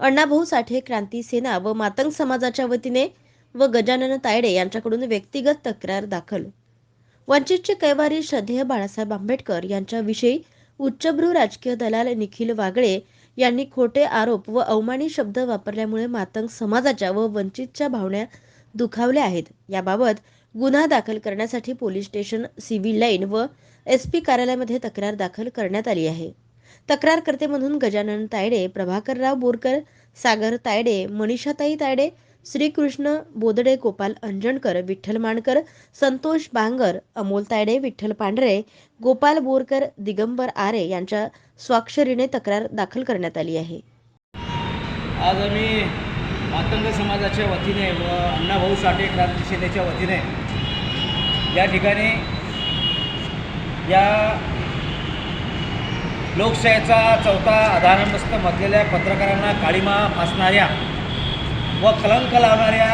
अण्णाभाऊ साठे क्रांती सेना व मातंग समाजाच्या वतीने व गजानन तायडे यांच्याकडून व्यक्तिगत तक्रार दाखल. वंचितचे कैवारी श्रद्धेय बाळासाहेब आंबेडकर यांच्याविषयी उच्चभ्रू राजकीय दलाल निखिल वागळे यांनी खोटे आरोप व अवमानी शब्द वापरल्यामुळे मातंग समाजाच्या व वंचितच्या भावना दुखावल्या आहेत. याबाबत गुन्हा दाखल करण्यासाठी पोलीस स्टेशन सिव्हिल लाईन व एस पी कार्यालयामध्ये तक्रार दाखल करण्यात आली आहे. तक्रारकर्ते म्हणून गजानन तायडे प्रभाकरराव बोरकर सागर तायडे मनीषाताई तायडे श्रीकृष्ण बोदडे गोपाल अंजणकर विठ्ठल माणकर संतोष बांगर अमोल तायडे विठ्ठल पांढरे गोपाल बोरकर दिगंबर आरे यांच्या स्वाक्षरीने तक्रार दाखल करण्यात आली आहे. आज आम्ही मातंग समाजाच्या वतीने व अण्णाभाऊ साठे क्रांती सेनेच्या वतीने या ठिकाणी या लोकशाहीचा चौथा आधारमस्त म्हटलेल्या पत्रकारांना काळीमा फासणाऱ्या व कलंक लावणाऱ्या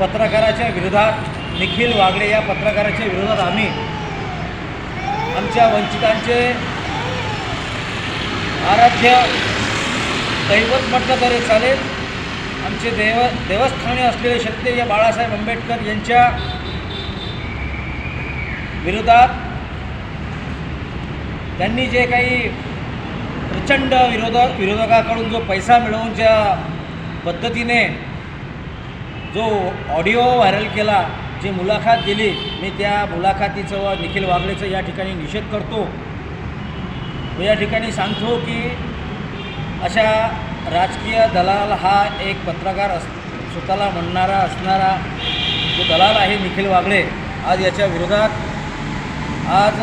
पत्रकाराच्या विरोधात निखिल वागळे या पत्रकाराच्या विरोधात आम्ही आमच्या वंचितांचे आराध्य दैवत म्हटलं तरी चालेल. आमचे देव देवस्थानी असलेले क्षत्रिय बाळासाहेब आंबेडकर यांच्या विरोधात त्यांनी जे काही प्रचंड विरोधक विरोधकाकडून जो पैसा मिळवून ज्या पद्धतीने जो ऑडिओ व्हायरल केला जी मुलाखत दिली मी त्या मुलाखतीचं व निखिल वागळेचं या ठिकाणी निषेध करतो. व या ठिकाणी सांगतो की अशा राजकीय दलाल हा एक पत्रकार अस स्वतःला म्हणणारा असणारा जो दलाल आहे निखिल वागळे आज याच्या विरोधात आज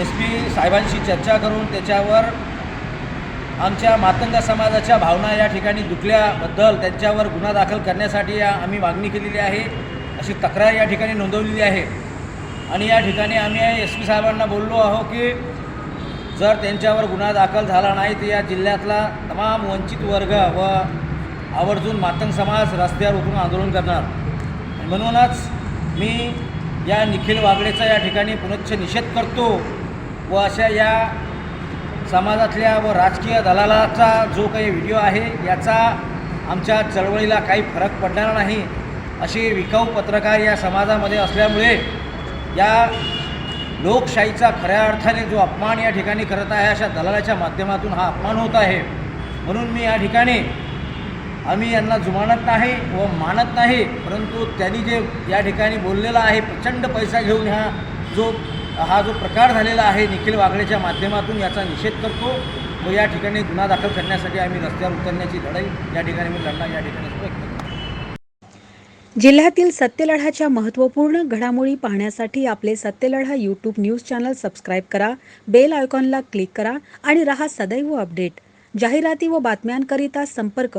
एस पी साहेबांशी चर्चा करून त्याच्यावर आमच्या मातंग समाजाच्या भावना या ठिकाणी दुखल्याबद्दल त्यांच्यावर गुन्हा दाखल करण्यासाठी या आम्ही मागणी केलेली आहे. अशी तक्रार या ठिकाणी नोंदवलेली आहे. आणि या ठिकाणी आम्ही एस पी साहेबांना बोललो आहो की जर त्यांच्यावर गुन्हा दाखल झाला नाही तर या जिल्ह्यातला तमाम वंचित वर्ग व आवर्जून मातंग समाज रस्त्यावर उतरून आंदोलन करणार. म्हणूनच मी या निखिल वागडेचा या ठिकाणी पुनश्च निषेध करतो व अशा या समाजातल्या व राजकीय दलालाचा जो काही व्हिडिओ आहे याचा आमच्या चळवळीला काही फरक पडणार नाही. असे विकाऊ पत्रकार या समाजामध्ये असल्यामुळे या लोकशाहीचा खऱ्या अर्थाने जो अपमान या ठिकाणी करत आहे अशा दलालाच्या माध्यमातून हा अपमान होत आहे. म्हणून मी या ठिकाणी आम्ही यांना जुमानत नाही व मानत नाही परंतु त्यांनी जे या ठिकाणी बोललेला आहे प्रचंड पैसा घेऊन ह्या जो हा जो प्रकार झालेला आहे निखिल वागळेच्या माध्यमातून याचा निषेध करतो. व या ठिकाणी गुन्हा दाखल करण्यासाठी आम्ही रस्त्यावर उतरण्याची लढाई या ठिकाणी मी लढणार या ठिकाणी व्यक्त जिल्ह्यातील सत्यलढाच्या महत्त्वपूर्ण घडामोडी पाहण्यासाठी आपले Satyaladha YouTube news channel subscribe करा बेल आयकॉनला क्लिक करा आणि रहा सदैव अपडेट जाहिराती व बातम्यांकरिता संपर्क